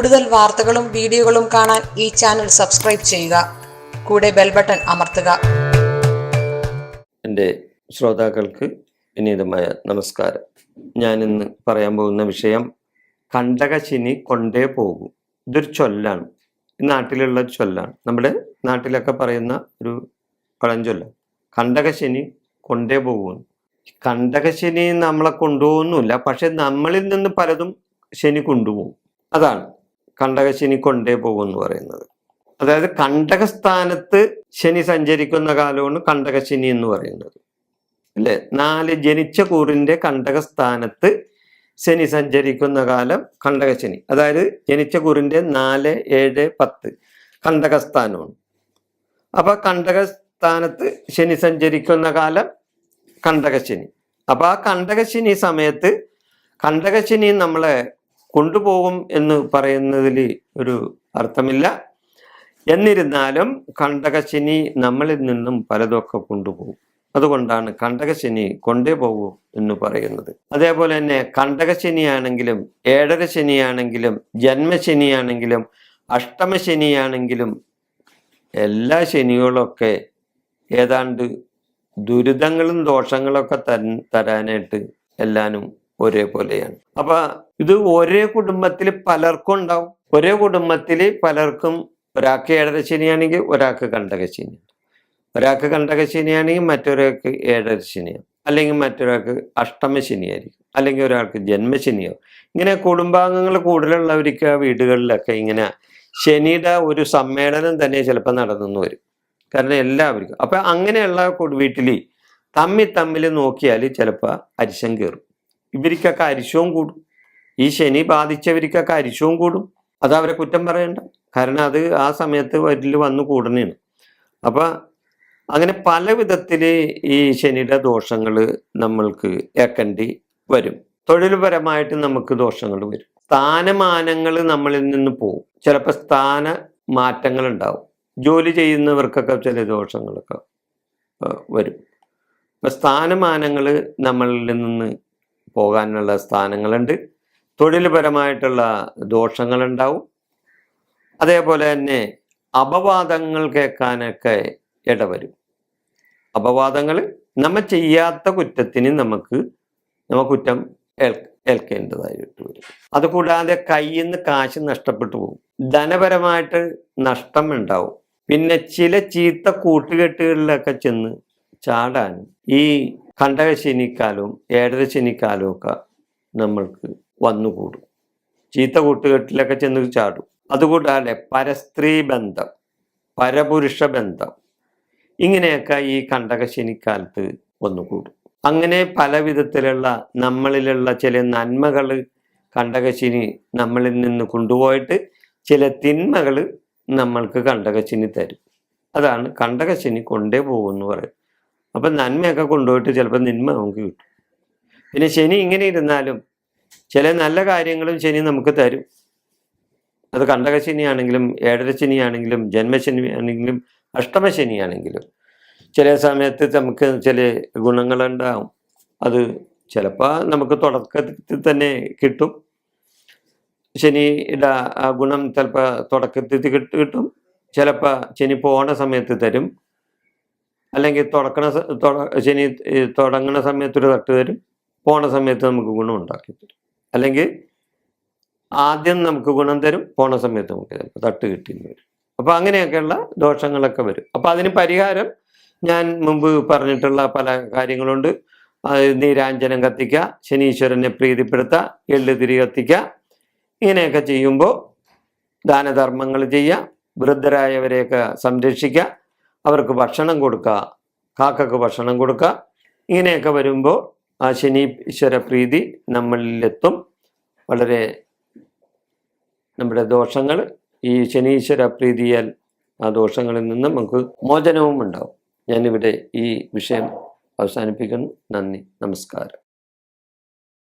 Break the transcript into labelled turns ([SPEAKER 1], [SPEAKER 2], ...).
[SPEAKER 1] കൂടുതൽ വാർത്തകളും വീഡിയോകളും കാണാൻ ഈ ചാനൽ സബ്സ്ക്രൈബ് ചെയ്യുക. കൂടെ ബെൽ ബട്ടൺ അമർത്തുക.
[SPEAKER 2] എന്റെ ശ്രോതാക്കൾക്ക് വിനീതമായ നമസ്കാരം. ഞാൻ ഇന്ന് പറയാൻ പോകുന്ന വിഷയം കണ്ടകശിനി കൊണ്ടേ പോകും. ഇതൊരു ചൊല്ലാണ്. നാട്ടിലുള്ള ചൊല്ലാണ്. നമ്മുടെ നാട്ടിലൊക്കെ പറയുന്ന ഒരു പഴഞ്ചൊല്ല. കണ്ടകശനി കൊണ്ടേ പോകും. കണ്ടകശനി നമ്മളെ കൊണ്ടുപോകുന്നില്ല പക്ഷെ നമ്മളിൽ നിന്ന് പലതും ശനി കൊണ്ടുപോകും. അതാണ്. കണ്ടകശനി കൊണ്ടേ പോകും എന്ന് പറയുന്നത്. അതായത് കണ്ടകസ്ഥാനത്ത് ശനി സഞ്ചരിക്കുന്ന കാലമാണ് കണ്ടകശനി എന്ന് പറയുന്നത്. അല്ലെ? നാല് ജനിച്ച കൂറിന്റെ കണ്ടകസ്ഥാനത്ത് ശനി സഞ്ചരിക്കുന്ന കാലം കണ്ടകശനി. അതായത് ജനിച്ച കൂറിന്റെ നാല് ഏഴ് പത്ത് കണ്ടകസ്ഥാനമാണ്. അപ്പൊ കണ്ടകസ്ഥാനത്ത് ശനി സഞ്ചരിക്കുന്ന കാലം കണ്ടകശനി. അപ്പൊ ആ കണ്ടകശനി സമയത്ത് കണ്ടകശനി നമ്മളെ കൊണ്ടുപോകും എന്ന് പറയുന്നതിൽ ഒരു അർത്ഥമില്ല. എന്നിരുന്നാലും കണ്ടകശനി നമ്മളിൽ നിന്നും പലതൊക്കെ കൊണ്ടുപോകും. അതുകൊണ്ടാണ് കണ്ടകശനി കൊണ്ടേ പോകൂ എന്ന് പറയുന്നത്. അതേപോലെ തന്നെ കണ്ടകശനിയാണെങ്കിലും ഏഴര ശനിയാണെങ്കിലും ജന്മശനിയാണെങ്കിലും അഷ്ടമശനിയാണെങ്കിലും എല്ലാ ശനികളൊക്കെ ഏതാണ്ട് ദുരിതങ്ങളും ദോഷങ്ങളൊക്കെ തൻ തരാനായിട്ട് എല്ലാനും ഒരേപോലെയാണ്. അപ്പൊ ഇത് ഒരേ കുടുംബത്തിൽ പലർക്കും ഉണ്ടാവും. ഒരേ കുടുംബത്തിൽ പലർക്കും ഒരാൾക്ക് ഏഴരശനിയാണെങ്കിൽ ഒരാൾക്ക് കണ്ടകശനി ഒരാൾക്ക് കണ്ടകശനിയാണെങ്കിൽ മറ്റൊരാൾക്ക് ഏഴര ശനിയാവും അല്ലെങ്കിൽ മറ്റൊരാൾക്ക് അഷ്ടമശനിയായിരിക്കും. അല്ലെങ്കിൽ ഒരാൾക്ക് ജന്മശനിയാവും. ഇങ്ങനെ കുടുംബാംഗങ്ങൾ കൂടുതലുള്ളവർക്ക് ആ വീടുകളിലൊക്കെ ഇങ്ങനെ ശനിയുടെ ഒരു സമ്മേളനം തന്നെ ചിലപ്പോൾ നടന്നു വരും. കാരണം എല്ലാവർക്കും. അപ്പൊ അങ്ങനെയുള്ള വീട്ടിൽ തമ്മിൽ തമ്മിൽ നോക്കിയാൽ ചിലപ്പോൾ അരിശം കയറും ഇവർക്കൊക്കെ അരിശവും കൂടും. ഈ ശനി ബാധിച്ചവർക്കൊക്കെ അരിശവും കൂടും. അത് അവരെ കുറ്റം പറയണ്ട. കാരണം അത് ആ സമയത്ത് വരിൽ വന്നു കൂടുന്നതാണ് അപ്പൊ അങ്ങനെ പല വിധത്തിൽ ഈ ശനിയുടെ ദോഷങ്ങൾ നമ്മൾക്ക് ഏക്കേണ്ടി വരും. തൊഴിൽപരമായിട്ട് നമുക്ക് ദോഷങ്ങൾ വരും. സ്ഥാനമാനങ്ങൾ നമ്മളിൽ നിന്ന് പോകും ചിലപ്പോൾ സ്ഥാന മാറ്റങ്ങൾ ഉണ്ടാവും. ജോലി ചെയ്യുന്നവർക്കൊക്കെ ചില ദോഷങ്ങളൊക്കെ വരും. അപ്പം സ്ഥാനമാനങ്ങൾ നമ്മളിൽ നിന്ന് പോകാനുള്ള സ്ഥാനങ്ങളുണ്ട്. തൊഴിൽപരമായിട്ടുള്ള ദോഷങ്ങളുണ്ടാവും. അതേപോലെ തന്നെ അപവാദങ്ങൾ കേൾക്കാനൊക്കെ ഇടവരും. അപവാദങ്ങൾ നമ്മൾ ചെയ്യാത്ത കുറ്റത്തിന് നമുക്ക് നമ്മ കുറ്റം ഏൽ ഏൽക്കേണ്ടതായിട്ട് വരും. അതുകൂടാതെ കയ്യിൽ നിന്ന് കാശ് നഷ്ടപ്പെട്ടു പോകും. ധനപരമായിട്ട് നഷ്ടം ഉണ്ടാവും. പിന്നെ ചില ചീത്ത കൂട്ടുകെട്ടുകളിലൊക്കെ ചെന്ന് ചാടാൻ ഈ കണ്ടകശനിക്കാലവും ഏഴര ശനിക്കാലവും ഒക്കെ നമ്മൾക്ക് വന്നുകൂടും. ചീത്ത കൂട്ടുകെട്ടിലൊക്കെ ചെന്ന് ചാടും. അതുകൂടാതെ പരസ്ത്രീ ബന്ധം പരപുരുഷ ബന്ധം ഇങ്ങനെയൊക്കെ ഈ കണ്ടക ശനിക്കാലത്ത് വന്നുകൂടും. അങ്ങനെ പല വിധത്തിലുള്ള നമ്മളിലുള്ള ചില നന്മകൾ കണ്ടകശനി നമ്മളിൽ നിന്ന് കൊണ്ടുപോയിട്ട് ചില തിന്മകൾ നമ്മൾക്ക് കണ്ടകശനി തരും. അതാണ് കണ്ടകശനി കൊണ്ടേ പോകുമെന്ന് പറയും അപ്പം നന്മയൊക്കെ കൊണ്ടുപോയിട്ട് ചിലപ്പോൾ നിന്മ നമുക്ക് കിട്ടും. പിന്നെ ശനി ഇങ്ങനെ ഇരുന്നാലും ചില നല്ല കാര്യങ്ങളും ശനി നമുക്ക് തരും. അത് കണ്ടക ശനിയാണെങ്കിലും കണ്ടകശനിയാണെങ്കിലും ഏഴരശനിയാണെങ്കിലും ജന്മശനി ആണെങ്കിലും അഷ്ടമശനിയാണെങ്കിലും ചില സമയത്ത് നമുക്ക് ചില ഗുണങ്ങളുണ്ടാവും അത് ചിലപ്പോൾ നമുക്ക് തുടക്കത്തിൽ തന്നെ കിട്ടും. ശനിയുടെ ആ ഗുണം ചിലപ്പോൾ തുടക്കത്തിൽ കിട്ടും. ചിലപ്പോൾ ശനി പോണ സമയത്ത് തരും. അല്ലെങ്കിൽ തുടക്കണ തുട- ശനി തുടങ്ങണ സമയത്ത് ഒരു തട്ട് തരും പോണ സമയത്ത് നമുക്ക് ഗുണം ഉണ്ടാക്കി തരും. അല്ലെങ്കിൽ ആദ്യം നമുക്ക് ഗുണം തരും പോണ സമയത്ത് നമുക്ക് ചിലപ്പോൾ തട്ട് കിട്ടിയെന്ന് വരും. അപ്പോൾ അങ്ങനെയൊക്കെയുള്ള ദോഷങ്ങളൊക്കെ വരും. അപ്പോൾ അതിന് പരിഹാരം ഞാൻ മുമ്പ് പറഞ്ഞിട്ടുള്ള പല കാര്യങ്ങളുണ്ട്. നീരാഞ്ജനം കത്തിക്കുക ശനീശ്വരനെ പ്രീതിപ്പെടുത്തുക എള്ളു തിരി കത്തിക്കുക ഇങ്ങനെയൊക്കെ ചെയ്യുമ്പോൾ ദാനധർമ്മങ്ങൾ ചെയ്യുക വൃദ്ധരായവരെയൊക്കെ സംരക്ഷിക്കുക അവർക്ക് ഭക്ഷണം കൊടുക്കുക കാക്കക്ക് ഭക്ഷണം കൊടുക്കുക ഇങ്ങനെയൊക്കെ വരുമ്പോൾ ആ ശനീശ്വര പ്രീതി നമ്മളിലെത്തും. വളരെ നമ്മുടെ ദോഷങ്ങൾ ഈ ശനീശ്വര പ്രീതിയാൽ ആ ദോഷങ്ങളിൽ നിന്ന് നമുക്ക് മോചനവും ഉണ്ടാവും. ഞാനിവിടെ ഈ വിഷയം അവസാനിപ്പിക്കുന്നു. നന്ദി. നമസ്കാരം.